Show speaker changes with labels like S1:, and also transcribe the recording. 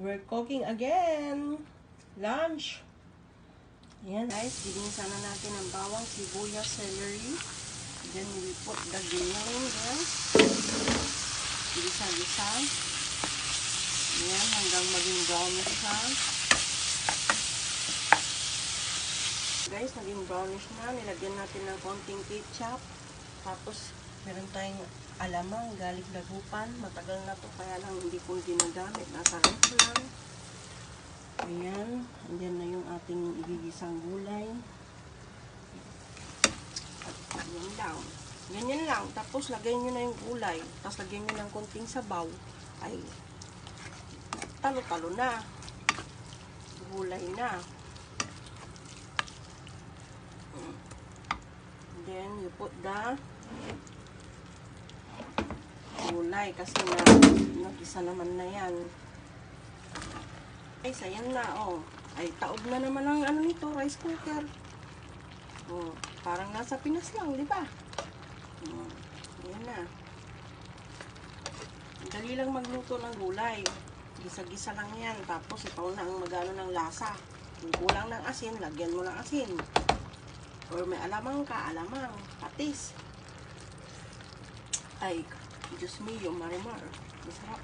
S1: We're cooking again. Lunch. Ayan guys, ginisa na natin ang bawang, sibuyas, celery. Then we put the gulay there. Gisa-gisa. Ayan, hanggang maging brownish siya. Guys, naging brownish na. Nilagyan natin ng konting ketchup. Tapos, meron tayong alamang, galing dagupan. Matagal na to, kaya lang hindi ko ginagamit. Nasa ref lang. Ayan, andyan na yung ating igigisang gulay. At yan lang. Ganyan lang. Tapos, lagay nyo na yung gulay. Tapos, lagyan nyo ng konting sabaw. Ay, talo-talo na. Gulay na. Then, you put the gulay kasi na nagisa naman na yan. Ay, sayan na, oh. Ay, taob na naman ang ano nito, rice cooker. Oh, parang nasa Pinas lang, di ba? Oh, yan na. Dali lang magluto ng gulay. Gisa-gisa lang yan. Tapos, ikaw na ang magano ng lasa. Kung kulang ng asin, lagyan mo ng asin. Or may alamang ka, alamang, patis. Ay, Diyos mio, marimar. Masarap.